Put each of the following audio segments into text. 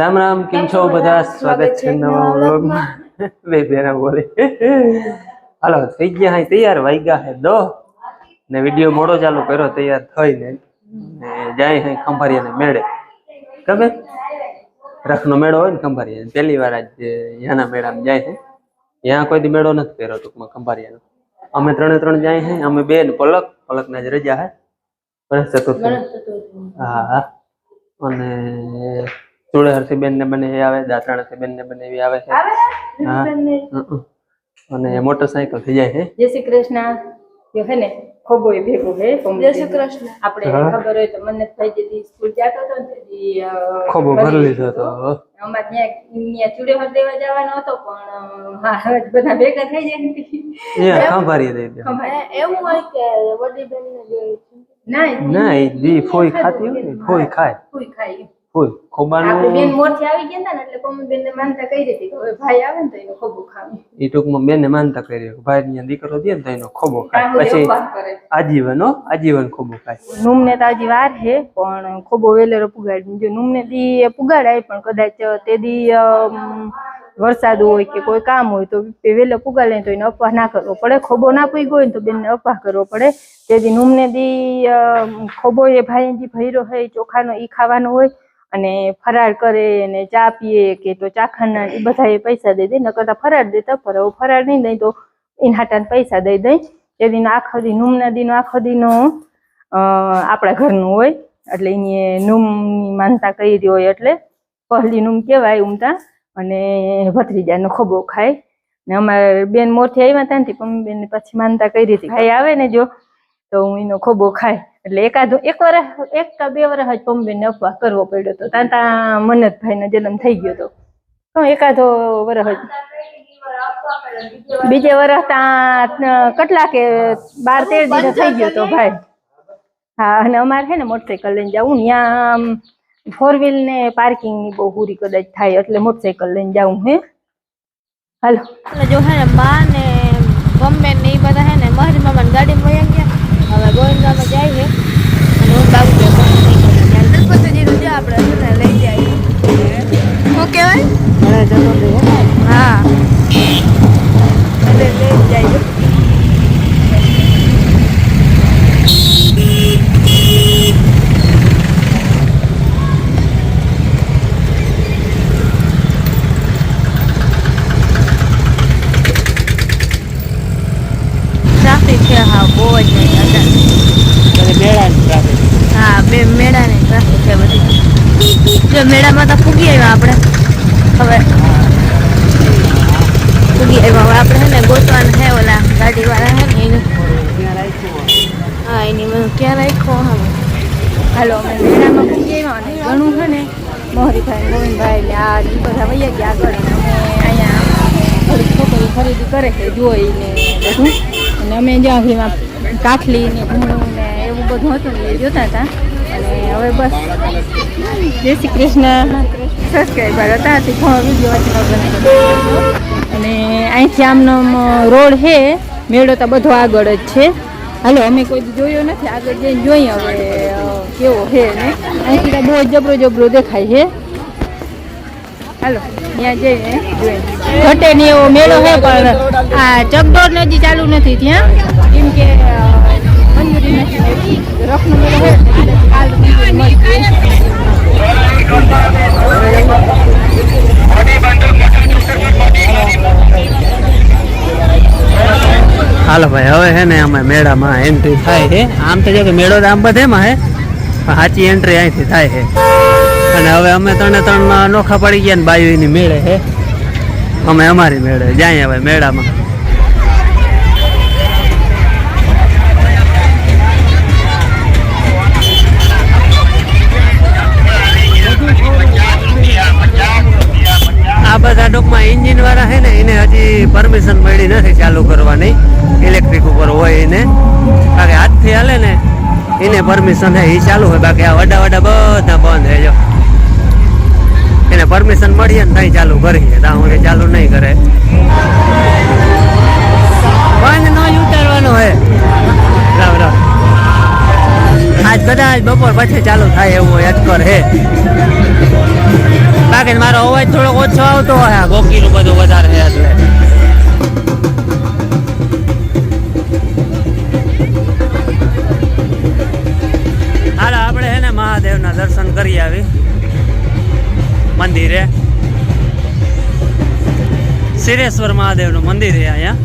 રામ રામ કેમ છો? બધા સ્વાગત છે નવા વ્લોગમાં. બે બેરા બોલે. હાલો થઈ ગયા હાઈ તૈયાર? વાગ્યા હે દો. ને વીડિયો મોડો ચાલુ કર્યો તૈયાર થઈને ને. જાય હે ખંભારિયાને મેળે. ગમે રખનો મેળો હોય ને ખંભારિયા પહેલી વાર આજ યાના મેળામાં જાય છે ત્યાં કોઈ દી મેળો નથી પહેર્યો ટૂંકમાં ખંભારિયાનો. અમે ત્રણે ત્રણ જાય છે અમે બે ને પલક. પલકના જ રજા હે. ગણેશ ચતુર્થી હા. અને ચૂડે હરસી બેન ને બને આવે દાત્રાણ હરસી ને બને આવે છે. હા. અને મોટરસાયકલ થઈ જાય છે જય શ્રી કૃષ્ણ. જો હે ને ખોબો એ ભેગો હે જય શ્રી કૃષ્ણ. આપણે ખબર હોય તો મને થઈ જતી સ્કૂલ જતો હતો તેથી, ખોબો ભરી લીધો હતો. અમારે ત્યાં ત્યાં ચૂડેહર દેવા જવાનો હતો પણ હા બધા ભેગા થઈ જાય એ ખંભારી દે. એવું હોય કે વડી બેન ને જોઈ ના ના દી ફોઈ ખાતી હોય ને ફોઈ ખાય. કોઈ ખાય. આપણે ખોબાનું બેન મોરથી આવી ગયા હતા ને એટલે કોમી બેન ને માનતા કહી હતી કે હવે ભાઈ આવે ને તો એનો ખોબો ખાવે એ ટૂંકમાં બેન માનતા કરી ભાઈ ની દીકરો દે ને તો એનો ખોબો ખાય. પછી આજીવન આજીવન ખોબો ખાય. નુમને તો આજી વાર છે પણ ખોબો વેલેરો પુગાડી જો નુમને દી પુગાડાય પણ કદાચ તે દી વરસાદ હોય કે કોઈ કામ હોય તો વેલો પુગાડે તો એને અપવાહ ના કરવો પડે. ખોબો ના પૂગ્યો હોય ને તો બેનને અપવાહ કરવો પડે. તે દી નુમને દી ખોબો એ ભાઈ ભૈરો હોય ચોખાનો ઈ ખાવાનો હોય. અને ફરાળ કરે ને ચા પીએ કે તો ચાખાના એ બધા પૈસા દઈ દે ન કરતા ફરાળ દેતા પર હવે ફરાળ નહીં દઈ તો એના હાટાને પૈસા દઈ દઈ. એ દીનો આખો દી નુમના દીનો, આખો દીનો આપણા ઘરનું હોય. એટલે એની નૂમની માનતા કરી હોય એટલે પહેલી નૂમ કહેવાય ઉમતા. અને ભત્રીજાનો ખોબો ખાય. ને અમારે બેન મોરથી આવ્યા હતા ને પમ્મી બેન પછી માનતા કરી હતી. ખાઈ આવે ને જો, તો હું એનો ખોબો ખાય. એટલે એકાદ એક વર્ષ એક કે બે વર્ષ જ પમ્મી બેનને અપવાસ કરવો પડ્યો હતો ત્યાં ત્યાં મન્નતભાઈનો જન્મ થઈ ગયો હતો હું એકાદો વર્ષ જ બીજે વર્ષ ત્યાં કેટલા કે બાર તેર દિવસ થઈ ગયો તો ભાઈ. હા, અને અમારે છે ને મોટરસાઇકલ લઈને ને ત્યાં ફોર વ્હીલ ને પાર્કિંગની બહુ પૂરી કદાચ થાય એટલે મોટરસાઇકલ લઈને જવું હે. હાલો. જો હે ને બા ને મમ્મી ને એ બધા હે ને મહેર મામા ગાડી વયા ગયા. હવે ગોવિંદામાં જાય છે અને હું બાબુ બે ગણપતિજી જો આપણે છે ને લઈ જાય શું કહેવાય હા એટલે લઈ જાય ટ્રાફિક છે હા, બે મેળાની ટ્રાફિક છે બધી. જો મેળામાં તો ફૂગી આવ્યા આપણે. હવે ફૂગી આવ્યા. હવે આપણે છે ને છે ઓલા ગાડીવાળા છે એનું. હા, એની બધું ક્યાં રાખ્યો હા હાલો મેળામાં આવ્યા અને ઘણું છે ને મોહરીભાઈ ગોવિંદભાઈ એટલે આ બધા વૈયા ગયા આગળ. અહીંયા છોકરી ખરીદી કરે છે જોઈ ને બધું. અને અમે જ્યાં કાઠલી ને એવું બધું હતું જોતા હતા. અને હવે બસ જય શ્રી કૃષ્ણ. સબસ્ક્રાઈબર હતા તે ઘણો વીડિયો અને અહીંથી આમનો રોડ છે, મેળો તો બધો આગળ જ છે. હાલો, અમે કોઈ જોયો નથી, આગળ જઈને જોઈએ હવે કેવો છે ને. અહીંથી તો બહુ જબરો જબરો દેખાય છે. હાલો, ત્યાં જઈને જોઈએ ઘટે ને એવો મેળો છે, પણ આ ચકડોળ નદી ચાલુ નથી ત્યાં. કેમ કે મંજૂરી રખનો હાલો ભાઈ, હવે હે ને અમે મેળામાં એન્ટ્રી થાય છે. આમ તો જો કે મેળો તો આમ બધેમાં હે પણ સાચી એન્ટ્રી અહીંથી થાય છે. અને હવે અમે ત્રણે ત્રણ નોખા પડી ગયા ને બાયુની મેળે છે. અમે અમારી મેળે, જાય હવે મેળામાં. નથી ચાલુ કરવાની. ઇલેક્ટ્રિક ઉપર હોય એને. બાકી હાથથી હાલે ને, એને પરમિશન હે, એ ચાલુ હોય. બાકી આ વડા વડા બધા બંધ હે જો. એને પરમિશન મળીએ ને ત્યાં ચાલુ કરીએ. ત્યાં હું ચાલુ નહીં કરે. બંધ ન ઉતારવાનું હે. આજ કદાચ બપોર પછી ચાલુ થાય એવું અટકર હે. બાકી મારો અવાજ થોડોક ઓછો આવતો હોય, આ ગોકીનું બધું વધારે એટલે. સિરેશ્વર મહાદેવનું મંદિર છે અહીંયા.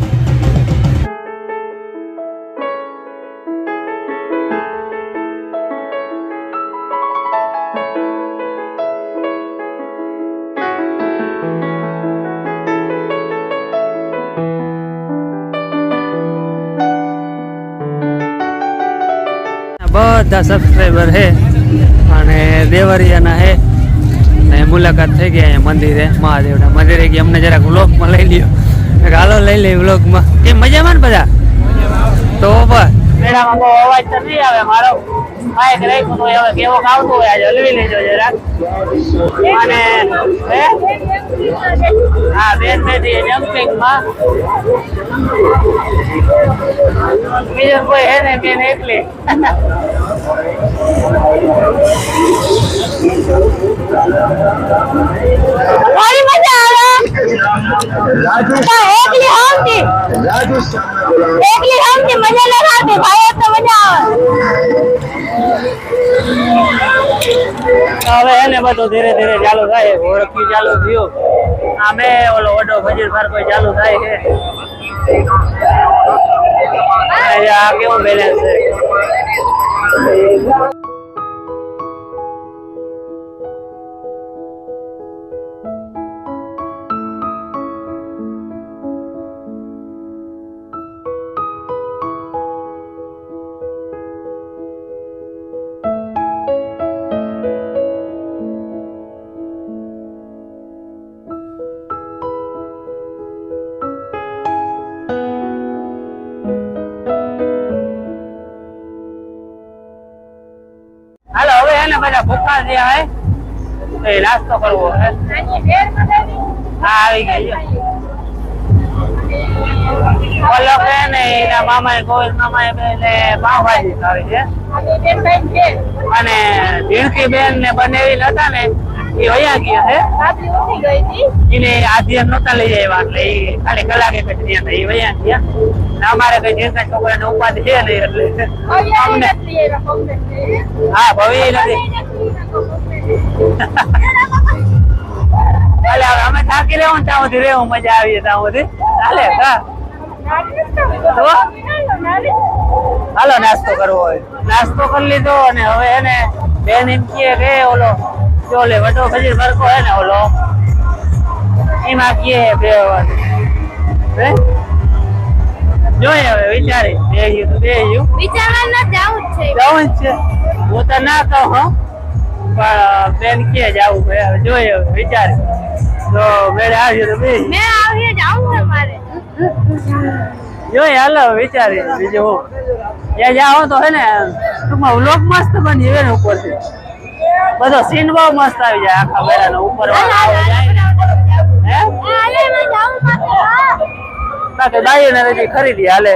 બધા સબસ્ક્રાઈબર છે અને દેવરિયાના છે. મુલાકાત થઈ ગઈ અહીંયા મંદિરે, મહાદેવના મંદિરે ગઈ. અમને જરાક વ્લોગમાં લઈ લ્યો. હાલો, લઈ લઈ વ્લોગમાં. કેમ, મજામાં ને બધા? તો, બસ. અવાજ તો આવે, મારો. માઇક રાખ્યું તો હવે કેવો આવતું હોય આજે હલવી લેજો જરાક અને હે હા બેન બેઠી જમ્પિંગમાં બીજો કોઈ હે ને બેન એકલી મારી મજા આવે તો એકલી આવતી એકલી આવતી મજા ન આવતી ભાઈ તો મજા આવે હવે એને બધું ધીરે ધીરે ચાલુ થાય ઓળખી ચાલુ થયું આમે ઓલો ઓડો ફજીર ફારકો ચાલુ થાય છે અને આ કેવું બેલેન્સ છે હાલો હવે બધા ભૂખા જે આવે એ નાસ્તો કરવો હા. આવી ગઈ ને છે. અને ધીણકી બેન ને બનેવી હતા ને, એ વયા ગયા છે એને આજે નહોતા લઈ આવ્યા, એટલે એ ખાલી કલાકે પછી એ વયા ગયા. ને અમારે કઈ જીવતા છોકરાને ઉપાધિ છે નહીં એટલે અમને હા ભવી નથી. હવે અમે થાકી લેવું ને ત્યાં સુધી રહેવું મજા આવી ત્યાં સુધી. ચાલે હા. હાલો નાસ્તો કરવો હોય. નાસ્તો કરી લીધો અને હવે એને બેન એમ કહે કે ઓલો ચોલે વટો ખજીર ભરકો હે ને ઓલો. એમાં કહે બે હે? જોઈએ હવે વિચારી. બે તો બે વિચારવા ન જાવું જ છે. જવું જ છે. હું તો ના કહું હો. પણ બેન કે જવું હવે જોઈએ હવે વિચારી. તો મેળે આવ્યું તો બે મેં આવીએ જાવું છે મારે. જોઈએ હાલો હવે વિચારી. બીજું હું. એ જાઓ તો હે ને ટૂંકમાં વ્લોગ મસ્ત બની ને ઉપરથી. બધો સીન બહુ મસ્ત આવી જાય આખા બેરાનો ઉપર હે? દાઈને હજી ખરીદી હાલે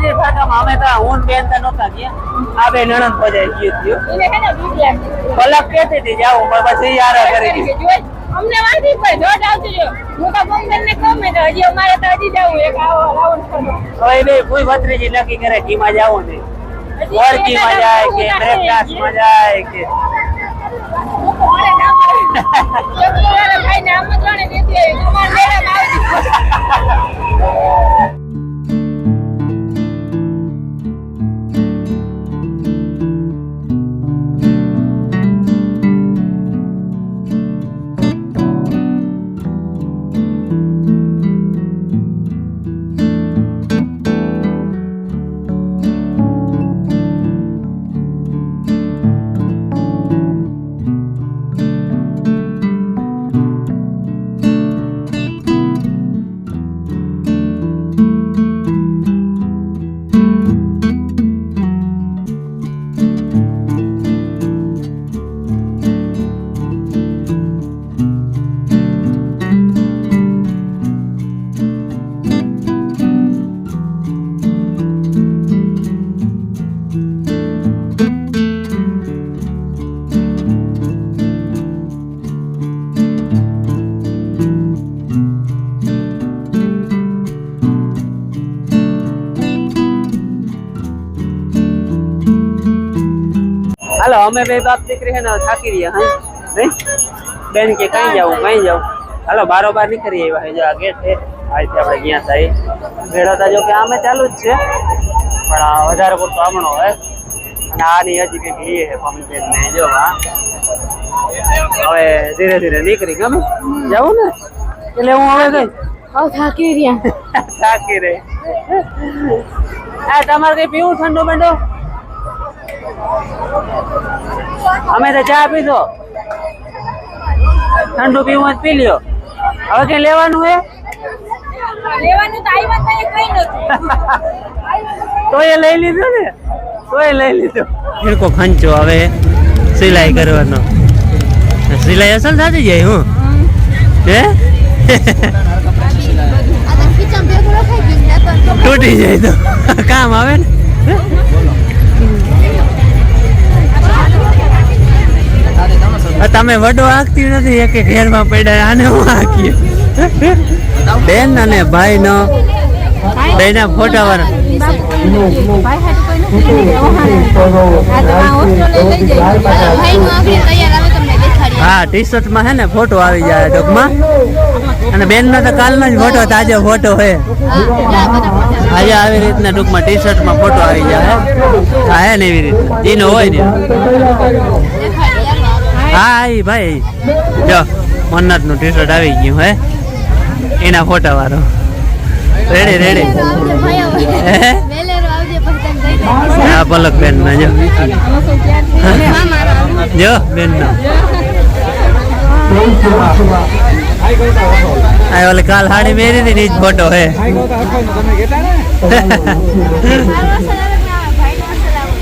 ખજીર ફાટામાં અમે તો હું બેન તો નહોતા ગયા. આ બે નણંદ પજાઈ ગયું થયું એને હે બીક લાગતી કલાક કહેતી હતી જાવું પણ પછી યાર કરી દીધું. અમને વાંધી પડે જોટ આવતી જો. હું તો બોમ્બે ને કહું મેં તો હજી અમારે તો હજી જવું એક આવો રાઉન્ડ કરો. હવે બે કોઈ ભત્રીજી નક્કી કરે કીમાં જાવું ને. માં જાય કે બ્રેકફાસ્ટમાં જાય કે. ભાઈ ને આમંત્રણ દીધી કુમાર મેળા આવતી અમે બે બાપ દીકરી છે ને હવે થાકી રહ્યા હા? નહીં બેન કે કઈ જાવું કઈ જાવું હાલો બારોબાર નીકળી આવ્યા છે જો આ ગેટ છે. આ રીતે આપણે ગયા થાય. મેળવતા જો કે આમે ચાલુ જ છે પણ આ વધારે પડતો હમણો હોય અને આની હજી કંઈક એ છે પંપેન ને જો હા. હવે ધીરે ધીરે નીકળી ગમે જવું ને? એટલે હું હવે કઈ? હવ થાકી રહ્યા. થાકી રે આ તમારે કઈ પીવું ઠંડુ બંડો અમે તો ચા પીધો. ઠંડુ પીવું પી લ્યો. હવે કઈ લેવાનું હે? લેવાનું તો આવ્યા કઈ નતું તો એ લઈ લીધું ને? તો એ લઈ લીધું. ખીડકો ખંચો હવે સિલાઈ કરવાનો. સિલાઈ અસલ થતી જાય હું? હે? તૂટી જાય તો. કામ આવે ને? તમે વડો હાંકતી નથી, એક ઘેરમાં પડ્યા આને હું હાંકીએ? બેન અને ભાઈ નો બેના ફોટા વાળા. હા ટી શર્ટમાં હે ને ફોટો આવી જાય ટૂંકમાં. અને બેન નો તો કાલનો જ ફોટો, તાજો ફોટો હે. આજે આવી રીતના ટૂંકમાં ટી શર્ટમાં ફોટો આવી જાય હા. હે ને એવી રીતના. જીનો હોય ને હા ઈ ભાઈ. જો મન્નતનું ટી શર્ટ આવી ગયું હે? એના ફોટા વાળો. રેડી રેડી હા? પલક બેન ના જો. જો બેન નો આ ઓલે કાલ હાડી મેરી હતી ને જ ફોટો હે?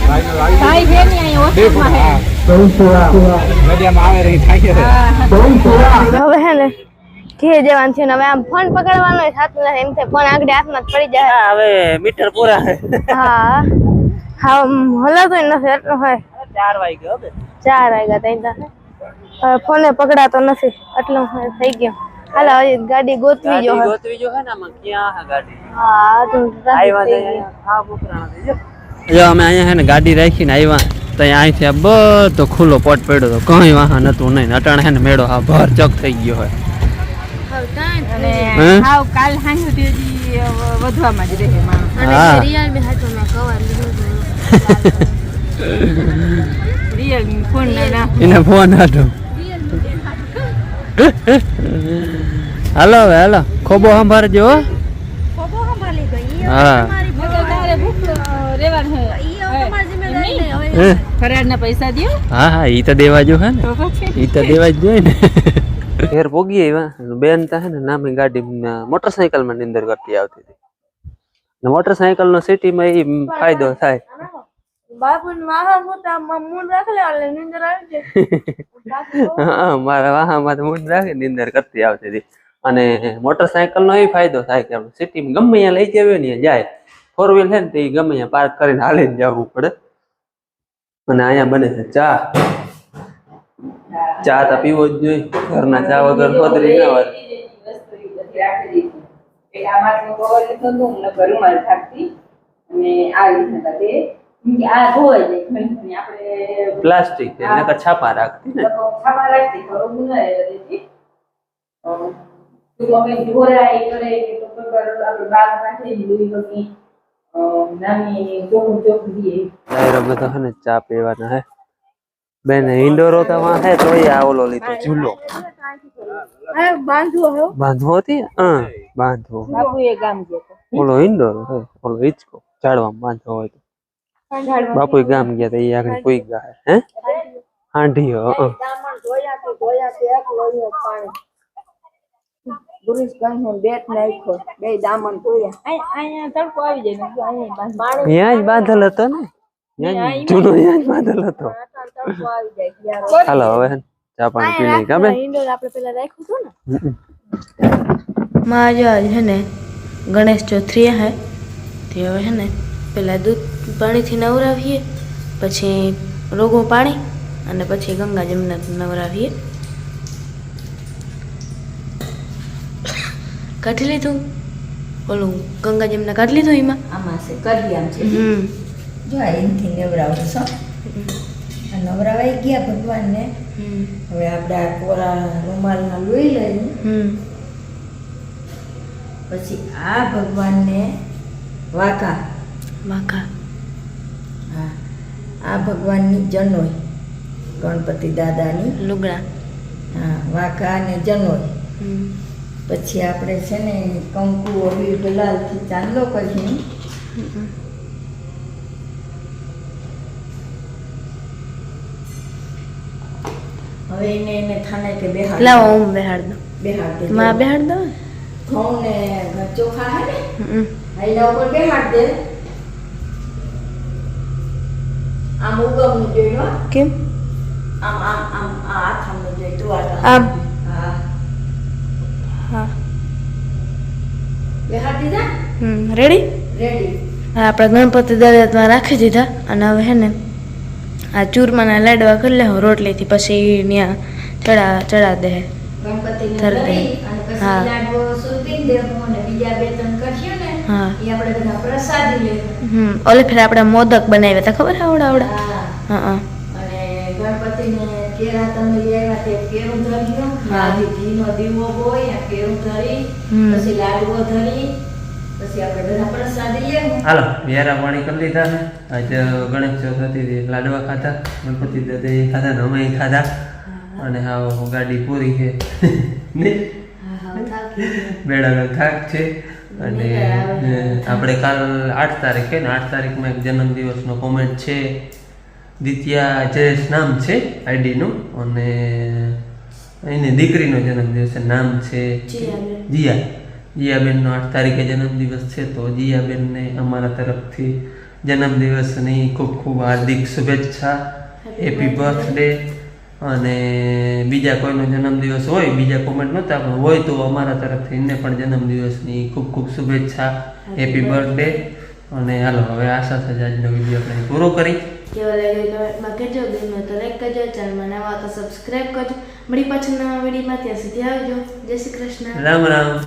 ભાઈ છે ને અહીં હોસ્ટેલમાં હે હવે હે ને ઘે જવાનું છે ને હવે આમ ફોન પકડવાનો ય થાતું નથી એમ થાય ફોન આગળ હાથમાં જ પડી જાય હા, હવે મીટર પૂરા હે હા હા હલાતો નથી એટલું હોય ચાર વાગ્યો બે ચાર વાગ્યા તઈ તો હવે ફોને પકડાતો નથી એટલું હોય થઈ ગયું હાલો હજી ગાડી ગોતવી જો ગાડી ગોતવી જો હે ને આમાં ક્યાં હે ગાડી હા તો આવ્યા તો અહીંયા હા બુકરાણા થઈ જો અમે અહીંયા હે ને ગાડી રાખીને આવ્યા તો અહીંથી આ બધો ખુલ્લો પોટ પડ્યો તો કઈ વાહન હતું નહીં. અટાણે હે ને મેળો હા ભર ચક થઈ ગયો હોય. અને હે? હાવ કાલ સાંજ સુધી હજી વધવામાં જ રહે માણસ. હા. રિયલ ફોન ના એને ફોન હતો હાલો હવે હાલો. ખોબો સંભાળજો હો. હા હે? ફરાળના પૈસા દ્યો. હા હા ઈ તો દેવા જો હે ને. ઈ તો દેવા જ જોઈએ ને. ઘેર પોગી આવ્યા. બેન તા હે ને નામે ગાડી મોટરસાયકલમાં નિંદર કરતી આવતી હતી. ને મોટરસાયકલ નો સિટી માં ઈ ફાયદો થાય. બાપુ માહા મોટા મૂળ રાખલે એટલે નીંદર આવી જાય. હા મારા વાહામાં તો મૂડ રાખે નિંદર કરતી આવતી હતી. અને મોટરસાયકલ નો એ ફાયદો થાય કે સિટીમાં ગમે ત્યાં લઈ જઈએ ને જાય. ફોર વ્હીલ છે ને તે ગમે અહીંયા પાર્ક કરીને હાલીને જવું પડે. અને અહીંયા બને છે ચા. ચા તો પીવો જ જોઈએ. ઘરના ચા વગર પતરી ના હોય. પ્લાસ્ટિક છાપા રાખતી ને. લોકો રાખતી, ડાયરો બધો છે ને ચા પીવાના હે. બેન ઇન્ડોરો હોતા વાં હે તો આ ઓલો લીધો ઝૂલો હા બાંધવો હો હતી? હા બાંધવો. બાપુ એ ગામ ગયો તો. ઓલો ઇન્ડોર હે ઓલો હિચકો. ઝાડવામાં બાંધવો હોય તો. બાપુ ગામ ગયા તા એ આગળ કોઈ ગયા હે હાંઢીઓ હં. દામણ હું બેટ નાખ્યો. બે દામણ પૂર્યા. અહીંયા તડકો આવી જાય ને અહીંયા ત્યાં જ બાંધેલ હતો ને? જૂનો ત્યાં જ બાંધેલ હતો. તડકો આવી જાય ક્યારે હાલો હવે ચા પાણી પી લઈ ગમે આપણે પેલા રાખ્યું હતું ને? માં જો આજ છે ને ગણેશ ચોથરી હે. તે હવે છે ને પેલા દૂધ પાણીથી નવરાવીએ પછી રોગો પાણી અને પછી ગંગા જમના નવરાવીએ. કાઢી લીધું? ઓલું ગંગા એમને કાઢી લીધું એમાં? આમાં છે કરી આમ છે. હમ. જો આ એનથી નવરાવું છો આ નવરાવાઈ ગયા ભગવાનને. હવે આપણે આ કોરા રૂમાલના લોહી લઈ પછી આ ભગવાનને વાકા વાકા હા. આ ભગવાનની જનોઈ ગણપતિ દાદાની. લુગડા. હા વાકા અને જનોઈ. હમ. પછી આપણે છે ને કંકુ અબીર ગુલાલથી ચાંદલો કરીએ. હવે એને એને થાને કે બેહાડ લાવો હું બેહાડ દઉં. બેહાડ દે માં બેહાડ દઉં ને? ઘઉં ને ચોખા હે ને? એના ઉપર બેહાડ દે. આમ ઉગમનું હો. કેમ? આમ આમ આમ આ હાથામનું જોઈ તું આ આમ હા હા બેહાડ દીધા હમ રેડી? આપણે ગણપતિ દાદા રાખી દીધા અને હવે હે ને આ ચૂરમાના લાડવા કરી લેવો રોટલીથી પછી ત્યાં ચડા ચડા દે. પછી હા. હા ઓલે ફેર આપણે મોદક બનાવ્યા હતા ખબર આવડા આવડા? હા. હા હા. ગણપતિને કેરા તમે આવ્યા તે કેરું ધર્યું હા. આથી ઘીનો દીવો હોય કેરું ધરી. પછી લાડવો ધરી પછી આપણે બધા પ્રસાદી લેવું હાલો વ્યારા પાણી કરી લીધા ને. આજે ગણેશ ચોથ લાડવા ખાધા ગણપતિ દાદા એ ખાધા ને અમે ખાધા. અને હા ગાડી પૂરી છે. ને? બેડા થાક છે. અને આપણે કાલ આઠ તારીખે ને આઠ તારીખમાં એક જન્મદિવસનો કોમેન્ટ છે. દિત્યા જયેશ નામ છે આઈડીનું અને એની દીકરીનો જન્મદિવસ છે નામ છે જીયા. જીયાબેનનો આઠ તારીખે જન્મદિવસ છે તો જીયાબેનને અમારા તરફથી જન્મદિવસની ખૂબ ખૂબ હાર્દિક શુભેચ્છા હેપી બર્થડે અને બીજા કોઈનો જન્મદિવસ હોય બીજા કોમેન્ટ નહોતા પણ હોય તો અમારા તરફથી એને પણ જન્મદિવસની ખૂબ ખૂબ શુભેચ્છા. હેપી બર્થડે અને હાલો હવે આશા છે આજનો વીડિયો આપણે પૂરો કરી. કેવો લાગ્યો કમેન્ટમાં કહેજો. ગમ્યો તો લાઈક કરજો ચેનલમાં નવા તો સબસ્ક્રાઈબ કરજો. મળી પાછળ નવા વિડીયોમાં. ત્યાં સુધી આવજો. જય શ્રી કૃષ્ણ. રામ રામ.